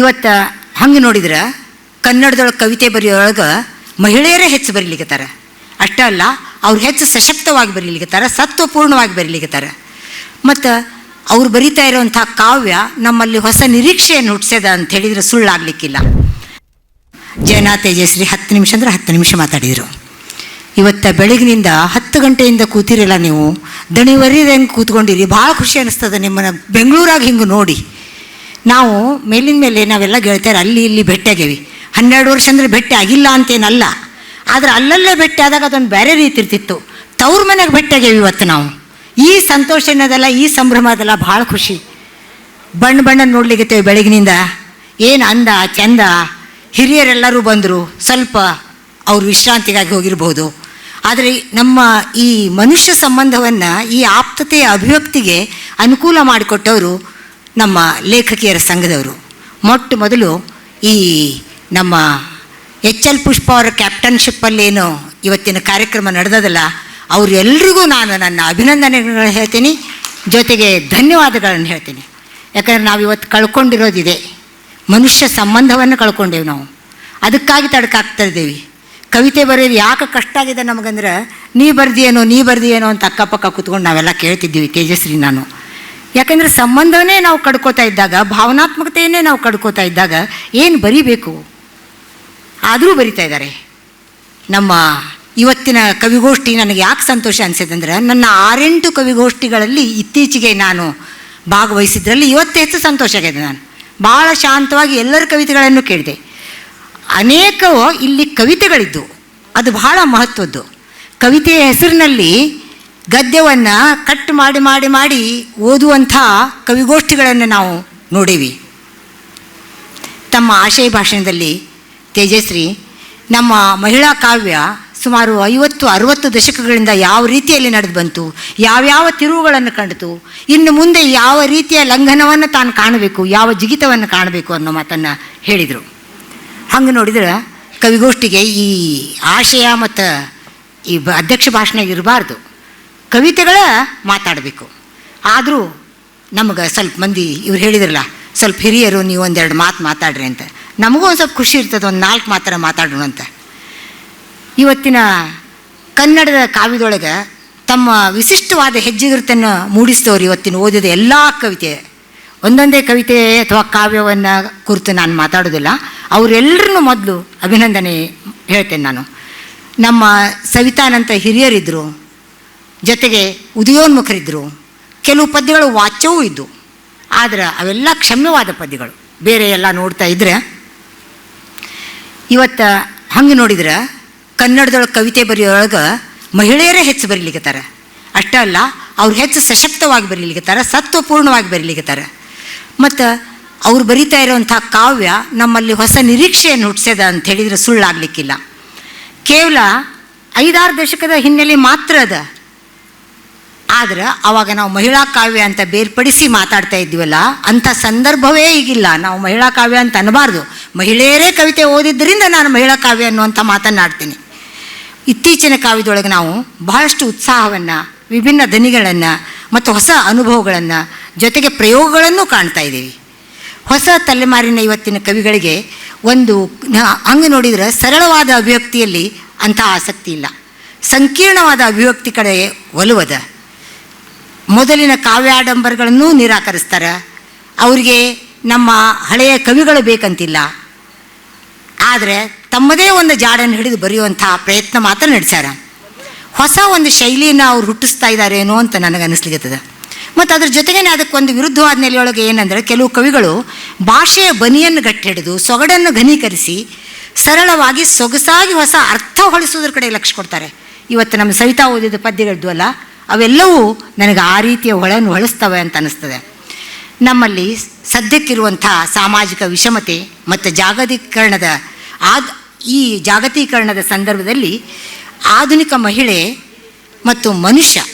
ಇವತ್ತು ಹಂಗೆ ನೋಡಿದ್ರೆ ಕನ್ನಡದೊಳಗೆ ಕವಿತೆ ಬರೆಯೋಳಗೆ ಮಹಿಳೆಯರೇ ಹೆಚ್ಚು ಬರೀಲಿಕ್ಕತ್ತಾರ ಅಷ್ಟೇ ಅಲ್ಲ, ಅವ್ರು ಹೆಚ್ಚು ಸಶಕ್ತವಾಗಿ ಬರೀಲಿಕ್ಕತ್ತಾರ ಸತ್ವಪೂರ್ಣವಾಗಿ ಬರೀಲಿಕ್ಕತ್ತಾರ ಮತ್ತು ಅವ್ರು ಬರಿತಾ ಇರೋವಂಥ ಕಾವ್ಯ ನಮ್ಮಲ್ಲಿ ಹೊಸ ನಿರೀಕ್ಷೆಯನ್ನು ಹುಟ್ಟಿಸ್ಯದ ಅಂತ ಹೇಳಿದರೆ ಸುಳ್ಳಾಗಲಿಕ್ಕಿಲ್ಲ. ಜಯನಾ ತೇಜಸ್ವಿ ಹತ್ತು ನಿಮಿಷ ಅಂದರೆ ಹತ್ತು ನಿಮಿಷ ಮಾತಾಡಿದರು. ಇವತ್ತು ಬೆಳಗಿನಿಂದ ಹತ್ತು ಗಂಟೆಯಿಂದ ಕೂತಿರಲ್ಲ ನೀವು, ದಣಿವರಿದಂಗೆ ಕೂತ್ಕೊಂಡಿರಿ. ಭಾಳ ಖುಷಿ ಅನ್ನಿಸ್ತದೆ ನಿಮ್ಮನ್ನು ಬೆಂಗಳೂರಾಗ ಹಿಂಗೆ ನೋಡಿ. ನಾವು ಮೇಲಿನ ಮೇಲೆ ನಾವೆಲ್ಲ ಗೆಳತಿಯರು ಅಲ್ಲಿ ಇಲ್ಲಿ ಭೇಟಿಯಾಗೇವಿ. ಹನ್ನೆರಡು ವರ್ಷ ಅಂದರೆ ಭೇಟಿ ಆಗಿಲ್ಲ ಅಂತೇನಲ್ಲ. ಆದರೆ ಅಲ್ಲಲ್ಲೇ ಭೇಟಿ ಆದಾಗ ಅದೊಂದು ಬೇರೆ ರೀತಿ ಇರ್ತಿತ್ತು. ತವ್ರ ಮನೆಗೆ ಭೇಟಿಯಾಗೇವಿ ಇವತ್ತು ನಾವು. ಈ ಸಂತೋಷ ಅನ್ನೋದಲ್ಲ, ಈ ಸಂಭ್ರಮ ಅದೆಲ್ಲ ಭಾಳ ಖುಷಿ. ಬಣ್ಣ ಬಣ್ಣ ನೋಡ್ಲಿಕ್ಕೆ ಬೆಳಗಿನಿಂದ ಏನು ಅಂದ, ಚಂದ. ಹಿರಿಯರೆಲ್ಲರೂ ಬಂದರು. ಸ್ವಲ್ಪ ಅವ್ರು ವಿಶ್ರಾಂತಿಗಾಗಿ ಹೋಗಿರ್ಬೋದು. ಆದರೆ ನಮ್ಮ ಈ ಮನುಷ್ಯ ಸಂಬಂಧವನ್ನು, ಈ ಆಪ್ತತೆಯ ಅಭಿವ್ಯಕ್ತಿಗೆ ಅನುಕೂಲ ಮಾಡಿಕೊಟ್ಟವರು ನಮ್ಮ ಲೇಖಕಿಯರ ಸಂಘದವರು. ಮೊಟ್ಟ ಮೊದಲು ಈ ನಮ್ಮ ಎಚ್ ಎಲ್ ಪುಷ್ಪ ಅವರ ಕ್ಯಾಪ್ಟನ್ಶಿಪ್ಪಲ್ಲೇನು ಇವತ್ತಿನ ಕಾರ್ಯಕ್ರಮ ನಡೆದದಲ್ಲ ಅವರೆಲ್ಲರಿಗೂ ನಾನು ನನ್ನ ಅಭಿನಂದನೆಗಳನ್ನು ಹೇಳ್ತೀನಿ. ಜೊತೆಗೆ ಧನ್ಯವಾದಗಳನ್ನು ಹೇಳ್ತೀನಿ. ಯಾಕಂದ್ರೆ ನಾವು ಇವತ್ತು ಕಳ್ಕೊಂಡಿರೋದಿದೆ. ಮನುಷ್ಯ ಸಂಬಂಧವನ್ನು ಕಳ್ಕೊಂಡೇವು ನಾವು. ಅದಕ್ಕಾಗಿ ತಡಕಾಗ್ತಾ ಇದ್ದೀವಿ. ಕವಿತೆ ಬರೆಯೋದು ಯಾಕೆ ಕಷ್ಟ ಆಗಿದೆ ನಮಗಂದ್ರೆ, ನೀ ಬರ್ದಿಯೇನೋ ನೀ ಬರ್ದಿಯೇನೋ ಅಂತ ಅಕ್ಕಪಕ್ಕ ಕೂತ್ಕೊಂಡು ನಾವೆಲ್ಲ ಕೇಳ್ತಿದ್ದೀವಿ ತೇಜಸ್ವಿ ನಾನು. ಯಾಕಂದರೆ ಸಂಬಂಧವನ್ನೇ ನಾವು ಕಡ್ಕೋತಾ ಇದ್ದಾಗ, ಭಾವನಾತ್ಮಕತೆಯನ್ನೇ ನಾವು ಕಡ್ಕೋತಾ ಇದ್ದಾಗ ಏನು ಬರಿಬೇಕು? ಆದರೂ ಬರಿತಾ ಇದ್ದಾರೆ. ನಮ್ಮ ಇವತ್ತಿನ ಕವಿಗೋಷ್ಠಿ ನನಗೆ ಯಾಕೆ ಸಂತೋಷ ಅನಿಸಿದಂದ್ರೆ ನನ್ನ ಆರೆಂಟು ಕವಿಗೋಷ್ಠಿಗಳಲ್ಲಿ ಇತ್ತೀಚೆಗೆ ನಾನು ಭಾಗವಹಿಸಿದ್ರಲ್ಲಿ ಇವತ್ತು ಹೆಚ್ಚು ಸಂತೋಷ ಆಗಿದೆ ನಾನು. ಭಾಳ ಶಾಂತವಾಗಿ ಎಲ್ಲರ ಕವಿತೆಗಳನ್ನು ಕೇಳಿದೆ. ಅನೇಕ ಇಲ್ಲಿ ಕವಿತೆಗಳಿದ್ದು, ಅದು ಬಹಳ ಮಹತ್ವದ್ದು. ಕವಿತೆಯ ಹೆಸರಿನಲ್ಲಿ ಗದ್ಯವನ್ನು ಕಟ್ ಮಾಡಿ ಮಾಡಿ ಮಾಡಿ ಓದುವಂಥ ಕವಿಗೋಷ್ಠಿಗಳನ್ನು ನಾವು ನೋಡೀವಿ. ತಮ್ಮ ಆಶಯ ಭಾಷಣದಲ್ಲಿ ತೇಜಸ್ವಿ ನಮ್ಮ ಮಹಿಳಾ ಕಾವ್ಯ ಸುಮಾರು ಐವತ್ತು, ಅರುವತ್ತು ದಶಕಗಳಿಂದ ಯಾವ ರೀತಿಯಲ್ಲಿ ನಡೆದು ಬಂತು, ಯಾವ್ಯಾವ ತಿರುವುಗಳನ್ನು ಕಂಡಿತು, ಇನ್ನು ಮುಂದೆ ಯಾವ ರೀತಿಯ ಲಂಘನವನ್ನು ತಾನು ಕಾಣಬೇಕು, ಯಾವ ಜಿಗಿತವನ್ನು ಕಾಣಬೇಕು ಅನ್ನೋ ಮಾತನ್ನು ಹೇಳಿದರು. ಹಂಗೆ ನೋಡಿದ್ರೆ ಕವಿಗೋಷ್ಠಿಗೆ ಈ ಆಶಯ ಮತ್ತು ಈ ಅಧ್ಯಕ್ಷ ಭಾಷಣ ಇರಬಾರ್ದು. ಕವಿತೆಗಳ ಮಾತಾಡಬೇಕು. ಆದರೂ ನಮಗೆ ಸ್ವಲ್ಪ ಮಂದಿ ಇವ್ರು ಹೇಳಿದ್ರಲ್ಲ, ಸ್ವಲ್ಪ ಹಿರಿಯರು ನೀವು ಒಂದೆರಡು ಮಾತು ಮಾತಾಡ್ರಿ ಅಂತ. ನಮಗೂ ಒಂದು ಸ್ವಲ್ಪ ಖುಷಿ ಇರ್ತದೆ, ಒಂದು ನಾಲ್ಕು ಮಾತ್ರ ಮಾತಾಡೋಣ ಅಂತ. ಇವತ್ತಿನ ಕನ್ನಡದ ಕಾವ್ಯದೊಳಗೆ ತಮ್ಮ ವಿಶಿಷ್ಟವಾದ ಹೆಜ್ಜೆಗುರುತನ್ನು ಮೂಡಿಸಿದವರು ಇವತ್ತಿನ ಓದಿದ ಎಲ್ಲ ಕವಿತೆ. ಒಂದೊಂದೇ ಕವಿತೆ ಅಥವಾ ಕಾವ್ಯವನ್ನು ಕುರಿತು ನಾನು ಮಾತಾಡೋದಿಲ್ಲ ಅವರೆಲ್ಲರನ್ನೂ ಮೊದಲು ಅಭಿನಂದನೆ ಹೇಳ್ತೇನೆ ನಾನು. ನಮ್ಮ ಸವಿತಾನಂತ ಹಿರಿಯರಿದ್ದರು ಜೊತೆಗೆ ಉದಯೋನ್ಮುಖರಿದ್ದರು ಕೆಲವು ಪದ್ಯಗಳು ವಾಚ್ಯವೂ ಇದ್ದವು ಆದರೆ ಅವೆಲ್ಲ ಕ್ಷಮ್ಯವಾದ ಪದ್ಯಗಳು. ಬೇರೆ ಎಲ್ಲ ನೋಡ್ತಾ ಇದ್ದರೆ ಇವತ್ತು ಹಂಗೆ ನೋಡಿದ್ರೆ ಕನ್ನಡದೊಳಗೆ ಕವಿತೆ ಬರೆಯೋಳಗೆ ಮಹಿಳೆಯರೇ ಹೆಚ್ಚು ಬರೀಲಿಕ್ಕತ್ತಾರ ಅಷ್ಟೇ ಅಲ್ಲ, ಅವ್ರು ಹೆಚ್ಚು ಸಶಕ್ತವಾಗಿ ಬರೀಲಿಕ್ಕತ್ತಾರ ಸತ್ವಪೂರ್ಣವಾಗಿ ಬರೀಲಿಕ್ಕತ್ತಾರ ಮತ್ತು ಅವ್ರು ಬರಿತಾ ಇರೋವಂಥ ಕಾವ್ಯ ನಮ್ಮಲ್ಲಿ ಹೊಸ ನಿರೀಕ್ಷೆಯನ್ನು ಹುಟ್ಟಿಸ್ಯದ ಅಂತ ಹೇಳಿದರೆ ಸುಳ್ಳಾಗಲಿಕ್ಕಿಲ್ಲ. ಕೇವಲ ಐದಾರು ದಶಕದ ಹಿನ್ನೆಲೆ ಮಾತ್ರ ಅದ. ಆದ್ರೆ ಅವಾಗ ನಾವು ಮಹಿಳಾ ಕಾವ್ಯ ಅಂತ ಬೇರ್ಪಡಿಸಿ ಮಾತಾಡ್ತಾ ಇದ್ವಲ್ಲ ಅಂಥ ಸಂದರ್ಭವೇ ಈಗಿಲ್ಲ. ನಾವು ಮಹಿಳಾ ಕಾವ್ಯ ಅಂತ ಅನ್ನಬಾರ್ದು ಮಹಿಳೆಯರೇ ಕವಿತೆ ಓದಿದ್ದರಿಂದ ನಾನು ಮಹಿಳಾ ಕಾವ್ಯ ಅನ್ನುವಂಥ ಮಾತನ್ನಾಡ್ತೀನಿ. ಇತ್ತೀಚಿನ ಕಾವ್ಯದೊಳಗೆ ನಾವು ಬಹಳಷ್ಟು ಉತ್ಸಾಹವನ್ನು, ವಿಭಿನ್ನ ದನಿಗಳನ್ನು ಮತ್ತು ಹೊಸ ಅನುಭವಗಳನ್ನು, ಜೊತೆಗೆ ಪ್ರಯೋಗಗಳನ್ನು ಕಾಣ್ತಾ ಇದ್ದೀವಿ. ಹೊಸ ತಲೆಮಾರಿನ ಇವತ್ತಿನ ಕವಿಗಳಿಗೆ ಒಂದು ಹಂಗೆ ನೋಡಿದರೆ ಸರಳವಾದ ಅಭಿವ್ಯಕ್ತಿಯಲ್ಲಿ ಅಂತಹ ಆಸಕ್ತಿ ಇಲ್ಲ. ಸಂಕೀರ್ಣವಾದ ಅಭಿವ್ಯಕ್ತಿ ಕಡೆ ಒಲುವದ. ಮೊದಲಿನ ಕಾವ್ಯಾಡಂಬರಗಳನ್ನು ನಿರಾಕರಿಸ್ತಾರೆ. ಅವರಿಗೆ ನಮ್ಮ ಹಳೆಯ ಕವಿಗಳು ಬೇಕಂತಿಲ್ಲ. ಆದರೆ ತಮ್ಮದೇ ಒಂದು ಜಾಡನ್ನು ಹಿಡಿದು ಬರೆಯುವಂಥ ಪ್ರಯತ್ನ ಮಾತ್ರ ನಡೆಸ್ಯಾರ. ಹೊಸ ಒಂದು ಶೈಲಿಯನ್ನು ಅವ್ರು ಹುಟ್ಟಿಸ್ತಾ ಇದ್ದಾರೇನೋ ಅಂತ ನನಗೆ ಅನಿಸ್ಲಿಕ್ಕತ್ತದ ಮತ್ತು ಅದ್ರ ಜೊತೆಗೇನೆ ಅದಕ್ಕೊಂದು ವಿರುದ್ಧವಾದ ನೆಲೆಯೊಳಗೆ ಏನಂದರೆ ಕೆಲವು ಕವಿಗಳು ಭಾಷೆಯ ಬನಿಯನ್ನು ಗಟ್ಟಿಡಿದು ಸೊಗಡನ್ನು ಘನೀಕರಿಸಿ ಸರಳವಾಗಿ ಸೊಗಸಾಗಿ ಹೊಸ ಅರ್ಥ ಹೊಳಿಸೋದ್ರ ಕಡೆ ಲಕ್ಷ್ಯ ಕೊಡ್ತಾರೆ. ಇವತ್ತು ನಮ್ಮ ಸವಿತಾ ಓದಿದ ಪದ್ಯಗಳಿದ್ವಲ್ಲ ಅವೆಲ್ಲವೂ ನನಗೆ ಆ ರೀತಿಯ ಹೊಳನ್ನು ಹೊಳಿಸ್ತವೆ ಅಂತ ಅನ್ನಿಸ್ತದೆ. ನಮ್ಮಲ್ಲಿ ಸದ್ಯಕ್ಕಿರುವಂಥ ಸಾಮಾಜಿಕ ವಿಷಮತೆ ಮತ್ತು ಜಾಗತೀಕರಣದ ಆದ ಈ ಜಾಗತೀಕರಣದ ಸಂದರ್ಭದಲ್ಲಿ ಆಧುನಿಕ ಮಹಿಳೆ ಮತ್ತು ಮನುಷ್ಯ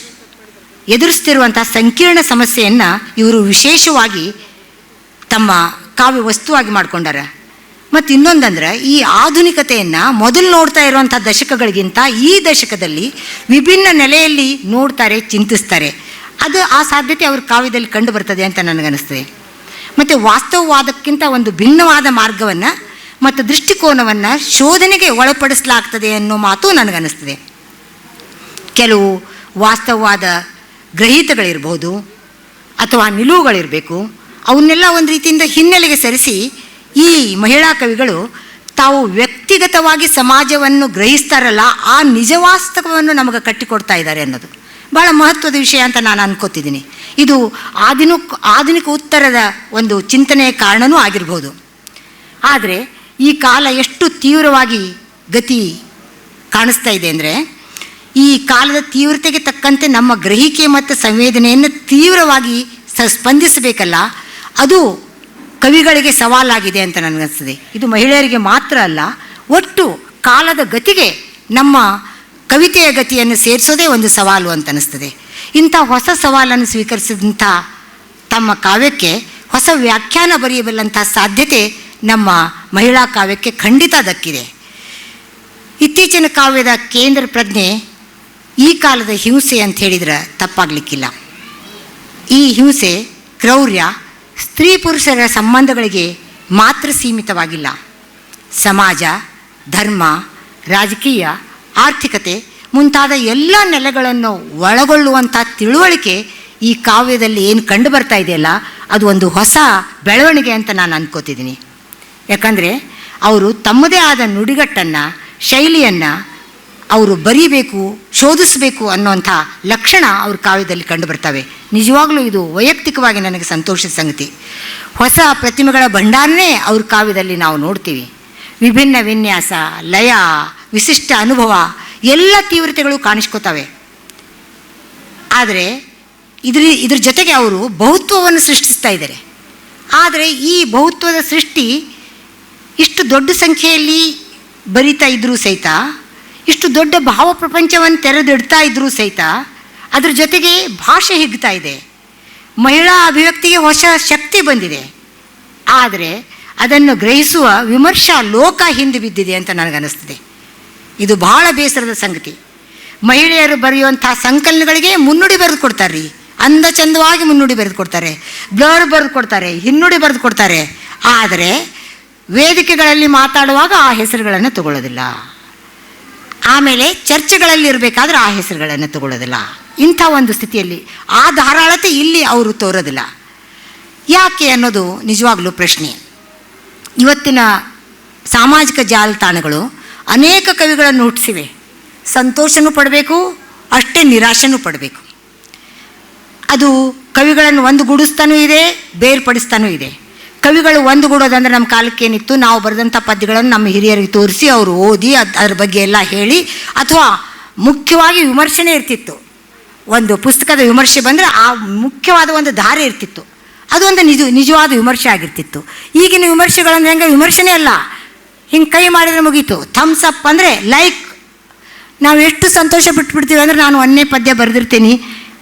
ಎದುರಿಸ್ತಿರುವಂಥ ಸಂಕೀರ್ಣ ಸಮಸ್ಯೆಯನ್ನು ಇವರು ವಿಶೇಷವಾಗಿ ತಮ್ಮ ಕಾವ್ಯ ವಸ್ತುವಾಗಿ ಮಾಡ್ಕೊಂಡಾರ. ಮತ್ತು ಇನ್ನೊಂದಂದ್ರೆ ಈ ಆಧುನಿಕತೆಯನ್ನು ಮೊದಲು ನೋಡ್ತಾ ಇರುವಂಥ ದಶಕಗಳಿಗಿಂತ ಈ ದಶಕದಲ್ಲಿ ವಿಭಿನ್ನ ನೆಲೆಯಲ್ಲಿ ನೋಡ್ತಾರೆ, ಚಿಂತಿಸ್ತಾರೆ. ಅದು ಆ ಸಾಧ್ಯತೆ ಅವ್ರ ಕಾವ್ಯದಲ್ಲಿ ಕಂಡು ಬರ್ತದೆ ಅಂತ ನನಗನ್ನಿಸ್ತದೆ. ಮತ್ತು ವಾಸ್ತವವಾದಕ್ಕಿಂತ ಒಂದು ಭಿನ್ನವಾದ ಮಾರ್ಗವನ್ನು ಮತ್ತು ದೃಷ್ಟಿಕೋನವನ್ನು ಶೋಧನೆಗೆ ಒಳಪಡಿಸಲಾಗ್ತದೆ ಅನ್ನೋ ಮಾತು ನನಗನ್ನಿಸ್ತದೆ. ಕೆಲವು ವಾಸ್ತವವಾದ ಗ್ರಹೀತಗಳಿರ್ಬೋದು ಅಥವಾ ನಿಲುವುಗಳಿರಬೇಕು, ಅವನ್ನೆಲ್ಲ ಒಂದು ರೀತಿಯಿಂದ ಹಿನ್ನೆಲೆಗೆ ಸರಿಸಿ ಈ ಮಹಿಳಾ ಕವಿಗಳು ತಾವು ವ್ಯಕ್ತಿಗತವಾಗಿ ಸಮಾಜವನ್ನು ಗ್ರಹಿಸ್ತಾರಲ್ಲ, ಆ ನಿಜವಾಸ್ತವವನ್ನು ನಮಗೆ ಕಟ್ಟಿಕೊಡ್ತಾ ಇದ್ದಾರೆ ಅನ್ನೋದು. ಭಾಳ ಮಹತ್ವದ ವಿಷಯ ಅಂತ ನಾನು ಅನ್ಕೋತಿದ್ದೀನಿ. ಇದು ಆಧುನಿಕ ಆಧುನಿಕ ಉತ್ತರದ ಒಂದು ಚಿಂತನೆಯ ಕಾರಣವೂ ಆಗಿರ್ಬೋದು. ಆದರೆ ಈ ಕಾಲ ಎಷ್ಟು ತೀವ್ರವಾಗಿ ಗತಿ ಕಾಣಿಸ್ತಾ ಇದೆ ಅಂದರೆ, ಈ ಕಾಲದ ತೀವ್ರತೆಗೆ ತಕ್ಕಂತೆ ನಮ್ಮ ಗ್ರಹಿಕೆ ಮತ್ತು ಸಂವೇದನೆಯನ್ನು ತೀವ್ರವಾಗಿ ಸ, ಸ್ಪಂದಿಸಬೇಕಲ್ಲ, ಅದು ಕವಿಗಳಿಗೆ ಸವಾಲಾಗಿದೆ ಅಂತ ನನಗನ್ನಿಸ್ತದೆ ಇದು ಮಹಿಳೆಯರಿಗೆ ಮಾತ್ರ ಅಲ್ಲ, ಒಟ್ಟು ಕಾಲದ ಗತಿಗೆ ನಮ್ಮ ಕವಿತೆಯ ಗತಿಯನ್ನು ಸೇರಿಸೋದೇ ಒಂದು ಸವಾಲು ಅಂತ ಅನ್ನಿಸ್ತದೆ ಇಂಥ ಹೊಸ ಸವಾಲನ್ನು ಸ್ವೀಕರಿಸಿದಂಥ ತಮ್ಮ ಕಾವ್ಯಕ್ಕೆ, ಹೊಸ ವ್ಯಾಖ್ಯಾನ ಬರೆಯಬಲ್ಲಂಥ ಸಾಧ್ಯತೆ ನಮ್ಮ ಮಹಿಳಾ ಕಾವ್ಯಕ್ಕೆ ಖಂಡಿತ ದಕ್ಕಿದೆ. ಇತ್ತೀಚಿನ ಕಾವ್ಯದ ಕೇಂದ್ರ ಪ್ರಜ್ಞೆ ಈ ಕಾಲದ ಹಿಂಸೆ ಅಂತ ಹೇಳಿದ್ರೆ ತಪ್ಪಾಗಲಿಕ್ಕಿಲ್ಲ. ಈ ಹಿಂಸೆ ಕ್ರೌರ್ಯ ಸ್ತ್ರೀ ಪುರುಷರ ಸಂಬಂಧಗಳಿಗೆ ಮಾತ್ರ ಸೀಮಿತವಾಗಿಲ್ಲ. ಸಮಾಜ, ಧರ್ಮ, ರಾಜಕೀಯ, ಆರ್ಥಿಕತೆ ಮುಂತಾದ ಎಲ್ಲ ನೆಲೆಗಳನ್ನು ಒಳಗೊಳ್ಳುವಂಥ ತಿಳುವಳಿಕೆ ಈ ಕಾವ್ಯದಲ್ಲಿ ಏನು ಕಂಡು ಬರ್ತಾ ಇದೆಯಲ್ಲ, ಅದು ಒಂದು ಹೊಸ ಬೆಳವಣಿಗೆ ಅಂತ ನಾನು ಅಂದ್ಕೋತಿದ್ದೀನಿ ಯಾಕಂದರೆ, ಅವರು ತಮ್ಮದೇ ಆದ ನುಡಿಗಟ್ಟನ್ನು, ಶೈಲಿಯನ್ನು ಅವರು ಬರೀಬೇಕು, ಶೋಧಿಸಬೇಕು ಅನ್ನೋಂಥ ಲಕ್ಷಣ ಅವ್ರ ಕಾವ್ಯದಲ್ಲಿ ಕಂಡು ಬರ್ತವೆ ನಿಜವಾಗ್ಲೂ ಇದು ವೈಯಕ್ತಿಕವಾಗಿ ನನಗೆ ಸಂತೋಷದ ಸಂಗತಿ. ಹೊಸ ಪ್ರತಿಮೆಗಳ ಭಂಡಾರನೇ ಅವ್ರ ಕಾವ್ಯದಲ್ಲಿ ನಾವು ನೋಡ್ತೀವಿ. ವಿಭಿನ್ನ ವಿನ್ಯಾಸ, ಲಯ, ವಿಶಿಷ್ಟ ಅನುಭವ, ಎಲ್ಲ ತೀವ್ರತೆಗಳು ಕಾಣಿಸ್ಕೋತವೆ. ಆದರೆ ಇದ್ರ ಇದ್ರ ಜೊತೆಗೆ ಅವರು ಬಹುತ್ವವನ್ನು ಸೃಷ್ಟಿಸ್ತಾ ಇದ್ದಾರೆ. ಆದರೆ ಈ ಬಹುತ್ವದ ಸೃಷ್ಟಿ ಇಷ್ಟು ದೊಡ್ಡ ಸಂಖ್ಯೆಯಲ್ಲಿ ಬರಿತಾ ಇದ್ದರೂ ಸಹಿತ ಇಷ್ಟು ದೊಡ್ಡ ಭಾವ ಪ್ರಪಂಚವನ್ನು ತೆರೆದಿಡ್ತಾ ಇದ್ರೂ ಸಹಿತ ಅದ್ರ ಜೊತೆಗೆ ಭಾಷೆ ಹಿಗ್ತಾ ಇದೆ. ಮಹಿಳಾ ಅಭಿವ್ಯಕ್ತಿಗೆ ಹೊಸ ಶಕ್ತಿ ಬಂದಿದೆ. ಆದರೆ ಅದನ್ನು ಗ್ರಹಿಸುವ ವಿಮರ್ಶಾ ಲೋಕ ಹಿಂದೆ ಬಿದ್ದಿದೆ ಅಂತ ನನಗನ್ನಿಸ್ತದೆ. ಇದು ಬಹಳ ಬೇಸರದ ಸಂಗತಿ. ಮಹಿಳೆಯರು ಬರೆಯುವಂಥ ಸಂಕಲನಗಳಿಗೆ ಮುನ್ನುಡಿ ಬರೆದು ಕೊಡ್ತಾರೆ ರೀ ಅಂದ ಚಂದವಾಗಿ ಮುನ್ನುಡಿ ಬರೆದು ಕೊಡ್ತಾರೆ. ಬ್ಲರ್ ಬರೆದು ಕೊಡ್ತಾರೆ. ಹಿನ್ನುಡಿ ಬರೆದು ಕೊಡ್ತಾರೆ. ಆದರೆ ವೇದಿಕೆಗಳಲ್ಲಿ ಮಾತಾಡುವಾಗ ಆ ಹೆಸರುಗಳನ್ನು ತಗೊಳ್ಳೋದಿಲ್ಲ. ಆಮೇಲೆ ಚರ್ಚೆಗಳಲ್ಲಿ ಇರಬೇಕಾದ್ರೆ ಆ ಹೆಸರುಗಳನ್ನು ತಗೊಳ್ಳೋದಿಲ್ಲ. ಇಂಥ ಒಂದು ಸ್ಥಿತಿಯಲ್ಲಿ ಆ ಧಾರಾಳತೆ ಇಲ್ಲಿ ಅವರು ತೋರೋದಿಲ್ಲ. ಯಾಕೆ ಅನ್ನೋದು ನಿಜವಾಗ್ಲೂ ಪ್ರಶ್ನೆ. ಇವತ್ತಿನ ಸಾಮಾಜಿಕ ಜಾಲತಾಣಗಳು ಅನೇಕ ಕವಿಗಳನ್ನು ಹುಟ್ಟಿಸಿವೆ. ಸಂತೋಷನೂ ಪಡಬೇಕು, ಅಷ್ಟೇ ನಿರಾಶೆನೂ ಪಡಬೇಕು. ಅದು ಕವಿಗಳನ್ನು ಒಂದು ಗೂಡಿಸ್ತಾನೂ ಇದೆ, ಬೇರ್ಪಡಿಸ್ತಾನೂ ಇದೆ. ಕವಿಗಳು ಒಂದು ಗೂಡೋದಂದ್ರೆ ನಮ್ಮ ಕಾಲಕ್ಕೆ ಏನಿತ್ತು? ನಾವು ಬರೆದಂಥ ಪದ್ಯಗಳನ್ನು ನಮ್ಮ ಹಿರಿಯರಿಗೆ ತೋರಿಸಿ, ಅವರು ಓದಿ ಅದು ಅದ್ರ ಬಗ್ಗೆ ಎಲ್ಲ ಹೇಳಿ, ಅಥವಾ ಮುಖ್ಯವಾಗಿ ವಿಮರ್ಶನೆ ಇರ್ತಿತ್ತು. ಒಂದು ಪುಸ್ತಕದ ವಿಮರ್ಶೆ ಬಂದರೆ ಆ ಮುಖ್ಯವಾದ ಒಂದು ಧಾರೆ ಇರ್ತಿತ್ತು. ಅದು ಒಂದು ನಿಜ, ನಿಜವಾದ ವಿಮರ್ಶೆ ಆಗಿರ್ತಿತ್ತು. ಈಗಿನ ವಿಮರ್ಶೆಗಳಂದ್ರೆ ಹೆಂಗೆ? ವಿಮರ್ಶನೆ ಅಲ್ಲ. ಹಿಂಗೆ ಕೈ ಮಾಡಿದ್ರೆ ಮುಗೀತು. ಥಮ್ಸ್ ಅಪ್ ಅಂದರೆ ಲೈಕ್ ನಾವು ಎಷ್ಟು ಸಂತೋಷ ಬಿಟ್ಬಿಡ್ತೀವಿ ಅಂದರೆ ನಾನು ಒಂದನೇ ಪದ್ಯ ಬರೆದಿರ್ತೀನಿ.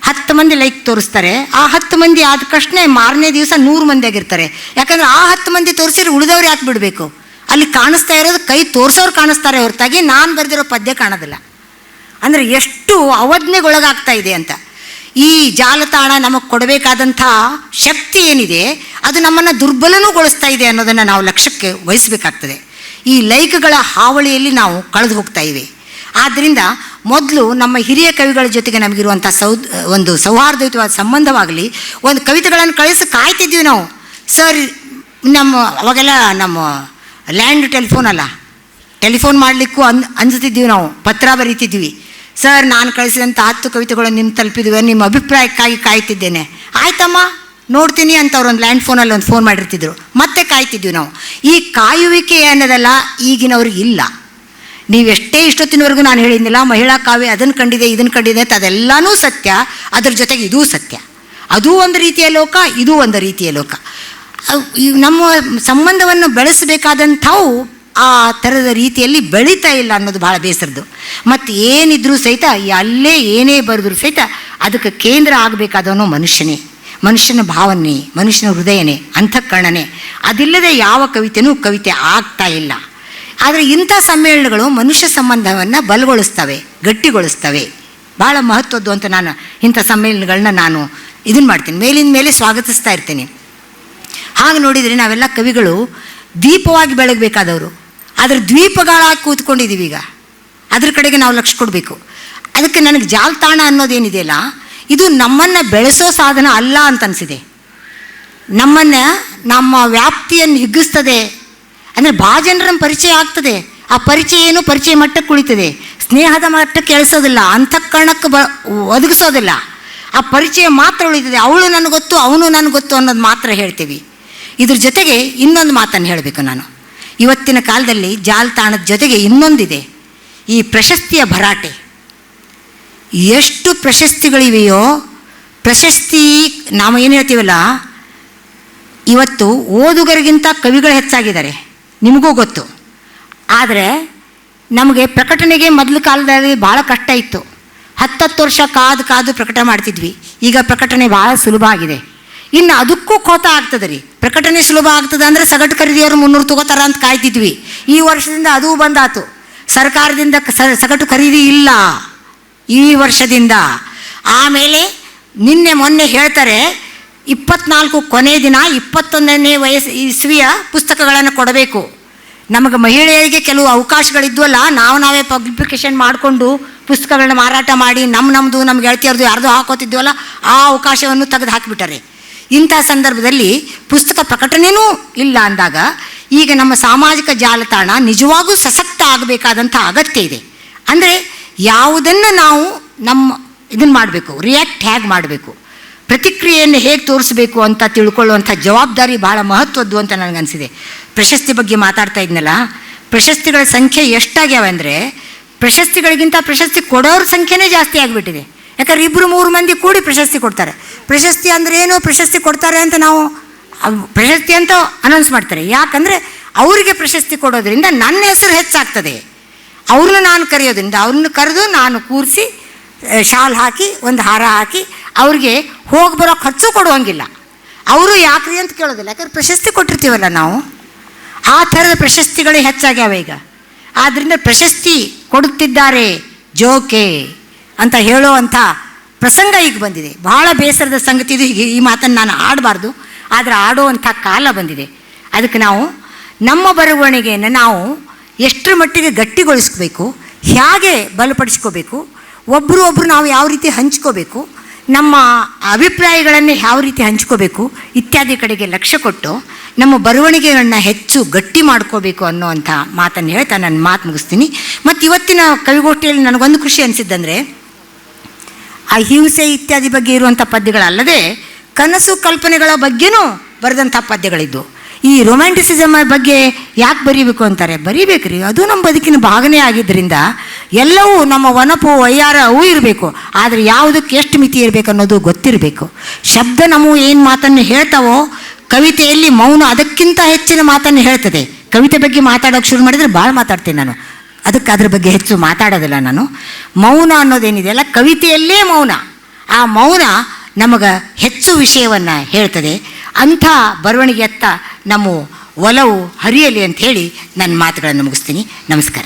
ಹತ್ತು ಮಂದಿ ಲೈಕ್ ತೋರಿಸ್ತಾರೆ. ಆ ಹತ್ತು ಮಂದಿ ಆದ ತಕ್ಷಣ ಮಾರನೇ ದಿವಸ ನೂರು ಮಂದಿ ಆಗಿರ್ತಾರೆ. ಯಾಕಂದ್ರೆ ಆ ಹತ್ತು ಮಂದಿ ತೋರಿಸಿದ್ರೆ ಉಳಿದವ್ರು ಯಾಕೆ ಬಿಡಬೇಕು? ಅಲ್ಲಿ ಕಾಣಿಸ್ತಾ ಇರೋದು ಕೈ ತೋರಿಸೋರು ಕಾಣಿಸ್ತಾರೆ ಹೊರತಾಗಿ ನಾನು ಬರೆದಿರೋ ಪದ್ಯ ಕಾಣೋದಿಲ್ಲ. ಅಂದರೆ ಎಷ್ಟು ಅವಜ್ಞೆಗೊಳಗಾಗ್ತಾ ಇದೆ ಅಂತ. ಈ ಜಾಲತಾಣ ನಮಗೆ ಕೊಡಬೇಕಾದಂಥ ಶಕ್ತಿ ಏನಿದೆ, ಅದು ನಮ್ಮನ್ನು ದುರ್ಬಲನೂಗೊಳಿಸ್ತಾ ಇದೆ ಅನ್ನೋದನ್ನು ನಾವು ಲಕ್ಷ್ಯಕ್ಕೆ ವಹಿಸಬೇಕಾಗ್ತದೆ. ಈ ಲೈಕ್ಗಳ ಹಾವಳಿಯಲ್ಲಿ ನಾವು ಕಳೆದು ಹೋಗ್ತಾ ಇವೆ. ಆದ್ದರಿಂದ ಮೊದಲು ನಮ್ಮ ಹಿರಿಯ ಕವಿಗಳ ಜೊತೆಗೆ ನಮಗಿರುವಂಥ ಸೌ ಒಂದು ಸೌಹಾರ್ದಯುತವಾದ ಸಂಬಂಧವಾಗಲಿ ಒಂದು ಕವಿತೆಗಳನ್ನು ಕಳಿಸಿ ಕಾಯ್ತಿದ್ವಿ ನಾವು. ಸರ್, ನಮ್ಮ ಅವಾಗೆಲ್ಲ ನಮ್ಮ ಲ್ಯಾಂಡ್ ಟೆಲಿಫೋನ್ ಅಲ್ಲ. ಟೆಲಿಫೋನ್ ಮಾಡಲಿಕ್ಕೂ ಅನ್ ಅನಿಸ್ತಿದ್ವಿ ನಾವು, ಪತ್ರ ಬರೀತಿದ್ವಿ. ಸರ್, ನಾನು ಕಳಿಸಿದಂಥ ಹತ್ತು ಕವಿತೆಗಳು ನಿಮ್ಮ ತಲುಪಿದ್ವಿ, ನಿಮ್ಮ ಅಭಿಪ್ರಾಯಕ್ಕಾಗಿ ಕಾಯ್ತಿದ್ದೇನೆ. ಆಯ್ತಮ್ಮ, ನೋಡ್ತೀನಿ ಅಂತ ಅವ್ರು ಒಂದು ಲ್ಯಾಂಡ್ ಫೋನಲ್ಲಿ ಒಂದು ಫೋನ್ ಮಾಡಿರ್ತಿದ್ರು. ಮತ್ತೆ ಕಾಯ್ತಿದ್ವಿ ನಾವು. ಈ ಕಾಯುವಿಕೆ ಅನ್ನೋದೆಲ್ಲ ಈಗಿನವ್ರಿಗೆ ಇಲ್ಲ. ನೀವೆಷ್ಟೇ ಇಷ್ಟೊತ್ತಿನವರೆಗೂ ನಾನು ಹೇಳಿದ್ನಿಲ್ಲ, ಮಹಿಳಾ ಕಾವ್ಯ ಅದನ್ನು ಕಂಡಿದೆ ಇದನ್ನು ಕಂಡಿದೆ ಅಂತ ಅದೆಲ್ಲನೂ ಸತ್ಯ, ಅದ್ರ ಜೊತೆಗೆ ಇದೂ ಸತ್ಯ. ಅದೂ ಒಂದು ರೀತಿಯ ಲೋಕ, ಇದೂ ಒಂದು ರೀತಿಯ ಲೋಕ. ನಮ್ಮ ಸಂಬಂಧವನ್ನು ಬೆಳೆಸಬೇಕಾದಂಥವು ಆ ಥರದ ರೀತಿಯಲ್ಲಿ ಬೆಳೀತಾ ಇಲ್ಲ ಅನ್ನೋದು ಭಾಳ ಬೇಸರದ್ದು. ಮತ್ತು ಏನಿದ್ರೂ ಸಹಿತ ಅಲ್ಲೇ ಏನೇ ಬರೆದ್ರೂ ಸಹಿತ ಅದಕ್ಕೆ ಕೇಂದ್ರ ಆಗಬೇಕಾದವನು ಮನುಷ್ಯನೇ, ಮನುಷ್ಯನ ಭಾವನೆ, ಮನುಷ್ಯನ ಹೃದಯನೇ ಅಂತಃಕರಣನೆ ಅದಿಲ್ಲದೆ ಯಾವ ಕವಿತೆನೂ ಕವಿತೆ ಆಗ್ತಾ ಇಲ್ಲ. ಆದರೆ ಇಂಥ ಸಮ್ಮೇಳನಗಳು ಮನುಷ್ಯ ಸಂಬಂಧವನ್ನು ಬಲಗೊಳಿಸ್ತವೆ, ಗಟ್ಟಿಗೊಳಿಸ್ತವೆ. ಭಾಳ ಮಹತ್ವದ್ದು ಅಂತ ನಾನು ಇಂಥ ಸಮ್ಮೇಳನಗಳನ್ನ ನಾನು ಇದನ್ನು ಮಾಡ್ತೀನಿ. ಮೇಲಿನ ಮೇಲೆ ಸ್ವಾಗತಿಸ್ತಾ ಇರ್ತೀನಿ. ಹಾಗೆ ನೋಡಿದರೆ ನಾವೆಲ್ಲ ಕವಿಗಳು ದೀಪವಾಗಿ ಬೆಳಗಬೇಕಾದವರು. ಆದರೆ ದ್ವೀಪಗಳಾಗಿ ಕೂತ್ಕೊಂಡಿದ್ದೀವಿ ಈಗ ಅದ್ರ ಕಡೆಗೆ ನಾವು ಲಕ್ಷ್ಯ ಕೊಡಬೇಕು. ಅದಕ್ಕೆ ನನಗೆ ಜಾಲತಾಣ ಅನ್ನೋದೇನಿದೆಯಲ್ಲ, ಇದು ನಮ್ಮನ್ನು ಬೆಳೆಸೋ ಸಾಧನ ಅಲ್ಲ ಅಂತ ಅನಿಸಿದೆ. ನಮ್ಮನ್ನು ನಮ್ಮ ವ್ಯಾಪ್ತಿಯನ್ನು ಹಿಗ್ಗಿಸ್ತದೆ ಅಂದರೆ ಭಾಳ ಜನರ ಪರಿಚಯ ಆಗ್ತದೆ. ಆ ಪರಿಚಯ ಏನು? ಪರಿಚಯ ಮಟ್ಟಕ್ಕೆ ಉಳಿತದೆ ಸ್ನೇಹದ ಮಟ್ಟಕ್ಕೆ ಕೆಳಿಸೋದಿಲ್ಲ ಅಂತಃಕರಣಕ್ಕೆ ಬ ಒದಗಿಸೋದಿಲ್ಲ. ಆ ಪರಿಚಯ ಮಾತ್ರ ಉಳಿತದೆ. ಅವಳು ನನಗೆ ಗೊತ್ತು, ಅವನು ನನಗೆ ಗೊತ್ತು ಅನ್ನೋದು ಮಾತ್ರ ಹೇಳ್ತೀವಿ. ಇದ್ರ ಜೊತೆಗೆ ಇನ್ನೊಂದು ಮಾತನ್ನು ಹೇಳಬೇಕು ನಾನು. ಇವತ್ತಿನ ಕಾಲದಲ್ಲಿ ಜಾಲತಾಣದ ಜೊತೆಗೆ ಇನ್ನೊಂದಿದೆ. ಈ ಪ್ರಶಸ್ತಿಯ ಭರಾಟೆ. ಎಷ್ಟು ಪ್ರಶಸ್ತಿಗಳಿವೆಯೋ, ಪ್ರಶಸ್ತಿ ನಾವು ಏನು ಹೇಳ್ತೀವಲ್ಲ, ಇವತ್ತು ಓದುಗರಿಗಿಂತ ಕವಿಗಳು ಹೆಚ್ಚಾಗಿದ್ದಾರೆ. ನಿಮಗೂ ಗೊತ್ತು. ಆದರೆ ನಮಗೆ ಪ್ರಕಟಣೆಗೆ ಮೊದಲ ಕಾಲದಲ್ಲಿ ಭಾಳ ಕಷ್ಟ ಇತ್ತು. ಹತ್ತತ್ತು ವರ್ಷ ಕಾದು ಕಾದು ಪ್ರಕಟ ಮಾಡ್ತಿದ್ವಿ. ಈಗ ಪ್ರಕಟಣೆ ಭಾಳ ಸುಲಭ ಆಗಿದೆ. ಇನ್ನು ಅದಕ್ಕೂ ಕೋತ ಆಗ್ತದೆ ರೀ. ಪ್ರಕಟಣೆ ಸುಲಭ ಆಗ್ತದೆ ಅಂದರೆ ಸಗಟು ಖರೀದಿಯವರು ಮುನ್ನೂರು ತಗೋತಾರ ಅಂತ ಕಾಯ್ತಿದ್ವಿ. ಈ ವರ್ಷದಿಂದ ಅದೂ ಬಂದಾತು. ಸರ್ಕಾರದಿಂದ ಸಗಟು ಖರೀದಿ ಇಲ್ಲ ಈ ವರ್ಷದಿಂದ. ಆಮೇಲೆ ನಿನ್ನೆ ಮೊನ್ನೆ ಹೇಳ್ತಾರೆ ಇಪ್ಪತ್ನಾಲ್ಕು ಕೊನೆ ದಿನ ಇಪ್ಪತ್ತೊಂದನೇ ವಯಸ್ಸು ಇಸ್ವಿಯ ಪುಸ್ತಕಗಳನ್ನು ಕೊಡಬೇಕು. ನಮಗೆ ಮಹಿಳೆಯರಿಗೆ ಕೆಲವು ಅವಕಾಶಗಳಿದ್ವಲ್ಲ, ನಾವು ನಾವೇ ಪಬ್ಲಿಕೇಶನ್ ಮಾಡಿಕೊಂಡು ಪುಸ್ತಕಗಳನ್ನ ಮಾರಾಟ ಮಾಡಿ ನಮ್ಮ ನಮ್ಮದು ನಮ್ಮ ಗೆಳತಿಯರ್ದು ಯಾರ್ದು ಹಾಕೋತಿದ್ವಲ್ಲ, ಆ ಅವಕಾಶವನ್ನು ತೆಗೆದು ಹಾಕಿಬಿಟ್ಟಾರೆ. ಇಂಥ ಸಂದರ್ಭದಲ್ಲಿ ಪುಸ್ತಕ ಪ್ರಕಟಣೆನೂ ಇಲ್ಲ ಅಂದಾಗ ಈಗ ನಮ್ಮ ಸಾಮಾಜಿಕ ಜಾಲತಾಣ ನಿಜವಾಗೂ ಸಶಕ್ತ ಆಗಬೇಕಾದಂಥ ಅಗತ್ಯ ಇದೆ. ಅಂದರೆ ಯಾವುದನ್ನು ನಾವು ನಮ್ಮ ಇದನ್ನು ಮಾಡಬೇಕು ರಿಯಾಕ್ಟ್ ಹೇಗೆ ಮಾಡಬೇಕು. ಪ್ರತಿಕ್ರಿಯೆಯನ್ನು ಹೇಗೆ ತೋರಿಸಬೇಕು ಅಂತ ತಿಳ್ಕೊಳ್ಳುವಂಥ ಜವಾಬ್ದಾರಿ ಬಹಳ ಮಹತ್ವದ್ದು ಅಂತ ನನಗನ್ಸಿದೆ. ಪ್ರಶಸ್ತಿ ಬಗ್ಗೆ ಮಾತಾಡ್ತಾ ಇದ್ನಲ್ಲ, ಪ್ರಶಸ್ತಿಗಳ ಸಂಖ್ಯೆ ಎಷ್ಟಾಗ್ಯಾವ ಅಂದರೆ, ಪ್ರಶಸ್ತಿಗಳಿಗಿಂತ ಪ್ರಶಸ್ತಿ ಕೊಡೋರ ಸಂಖ್ಯೆನೇ ಜಾಸ್ತಿ ಆಗಿಬಿಟ್ಟಿದೆ. ಯಾಕಂದ್ರೆ ಇಬ್ಬರು ಮೂರು ಮಂದಿ ಕೂಡಿ ಪ್ರಶಸ್ತಿ ಕೊಡ್ತಾರೆ. ಪ್ರಶಸ್ತಿ ಅಂದರೆ ಏನು ಪ್ರಶಸ್ತಿ ಕೊಡ್ತಾರೆ ಅಂತ ನಾವು ಪ್ರಶಸ್ತಿ ಅಂತ ಅನೌನ್ಸ್ ಮಾಡ್ತಾರೆ. ಯಾಕಂದರೆ ಅವರಿಗೆ ಪ್ರಶಸ್ತಿ ಕೊಡೋದ್ರಿಂದ ನನ್ನ ಹೆಸರು ಹೆಚ್ಚಾಗ್ತದೆ. ಅವ್ರನ್ನ ನಾನು ಕರೆಯೋದ್ರಿಂದ, ಅವ್ರನ್ನ ಕರೆದು ನಾನು ಕೂರಿಸಿ ಶಾಲ್ ಹಾಕಿ, ಒಂದು ಹಾರ ಹಾಕಿ, ಅವ್ರಿಗೆ ಹೋಗಿ ಬರೋ ಖರ್ಚು ಕೊಡುವಂಗಿಲ್ಲ. ಅವರು ಯಾಕ್ರಿ ಅಂತ ಕೇಳೋದಿಲ್ಲ. ಯಾಕಂದ್ರೆ ಪ್ರಶಸ್ತಿ ಕೊಟ್ಟಿರ್ತೀವಲ್ಲ ನಾವು. ಆ ಥರದ ಪ್ರಶಸ್ತಿಗಳು ಹೆಚ್ಚಾಗ್ಯಾವ ಈಗ. ಆದ್ದರಿಂದ ಪ್ರಶಸ್ತಿ ಕೊಡುತ್ತಿದ್ದಾರೆ ಜೋಕೆ ಅಂತ ಹೇಳುವಂಥ ಪ್ರಸಂಗ ಈಗ ಬಂದಿದೆ. ಬಹಳ ಬೇಸರದ ಸಂಗತಿ ಇದು. ಈ ಮಾತನ್ನು ನಾನು ಆಡಬಾರ್ದು. ಆದರೆ ಆಡುವಂಥ ಕಾಲ ಬಂದಿದೆ. ಅದಕ್ಕೆ ನಾವು ನಮ್ಮ ಬರವಣಿಗೆಯನ್ನು ನಾವು ಎಷ್ಟರ ಮಟ್ಟಿಗೆ ಗಟ್ಟಿಗೊಳಿಸ್ಬೇಕು, ಹೇಗೆ ಬಲಪಡಿಸ್ಕೋಬೇಕು ಒಬ್ಬರು ಒಬ್ಬರು ನಾವು ಯಾವ ರೀತಿ ಹಂಚ್ಕೋಬೇಕು, ನಮ್ಮ ಅಭಿಪ್ರಾಯಗಳನ್ನು ಯಾವ ರೀತಿ ಹಂಚ್ಕೋಬೇಕು ಇತ್ಯಾದಿ ಕಡೆಗೆ ಲಕ್ಷ್ಯ ಕೊಟ್ಟು ನಮ್ಮ ಬರವಣಿಗೆಗಳನ್ನ ಹೆಚ್ಚು ಗಟ್ಟಿ ಮಾಡ್ಕೋಬೇಕು ಅನ್ನೋವಂಥ ಮಾತನ್ನು ಹೇಳ್ತಾ ನಾನು ಮಾತು ಮುಗಿಸ್ತೀನಿ. ಮತ್ತು ಇವತ್ತಿನ ಕವಿಗೋಷ್ಠಿಯಲ್ಲಿ ನನಗೊಂದು ಖುಷಿ ಅನಿಸಿದ್ದಂದರೆ ಅಹಿಂಸೆ ಹಿಂಸೆ ಇತ್ಯಾದಿ ಬಗ್ಗೆ ಇರುವಂಥ ಪದ್ಯಗಳಲ್ಲದೆ ಕನಸು ಕಲ್ಪನೆಗಳ ಬಗ್ಗೆನೂ ಬರೆದಂಥ ಪದ್ಯಗಳಿದ್ದು ಈ ರೊಮ್ಯಾಂಟಿಸಿಸಮ್ ಬಗ್ಗೆ ಯಾಕೆ ಬರೀಬೇಕು ಅಂತಾರೆ? ಬರೀಬೇಕ್ರಿ. ಅದು ನಮ್ಮ ಬದುಕಿನ ಭಾಗನೇ ಆಗಿದ್ದರಿಂದ ಎಲ್ಲವೂ ನಮ್ಮ ಒನಪು ವೈಯಾರ ಅವು ಇರಬೇಕು. ಆದರೆ ಯಾವುದಕ್ಕೆ ಎಷ್ಟು ಮಿತಿ ಇರಬೇಕು ಅನ್ನೋದು ಗೊತ್ತಿರಬೇಕು. ಶಬ್ದ ನಮ್ಮ ಏನು ಮಾತನ್ನು ಹೇಳ್ತಾವೋ, ಕವಿತೆಯಲ್ಲಿ ಮೌನ ಅದಕ್ಕಿಂತ ಹೆಚ್ಚಿನ ಮಾತನ್ನು ಹೇಳ್ತದೆ. ಕವಿತೆ ಬಗ್ಗೆ ಮಾತಾಡೋಕೆ ಶುರು ಮಾಡಿದರೆ ಭಾಳ ಮಾತಾಡ್ತೀನಿ ನಾನು. ಅದಕ್ಕೆ ಅದ್ರ ಬಗ್ಗೆ ಹೆಚ್ಚು ಮಾತಾಡೋದಿಲ್ಲ ನಾನು. ಮೌನ ಅನ್ನೋದೇನಿದೆಯಲ್ಲ ಕವಿತೆಯಲ್ಲೇ ಮೌನ. ಆ ಮೌನ ನಮಗೆ ಹೆಚ್ಚು ವಿಷಯವನ್ನು ಹೇಳ್ತದೆ. ಅಂಥ ಬರವಣಿಗೆಯತ್ತ ನಮ್ಮ ಒಲವು ಹರಿಯಲಿ ಅಂತ ನನ್ನ ಮಾತುಗಳನ್ನು ಮುಗಿಸ್ತೀನಿ. ನಮಸ್ಕಾರ.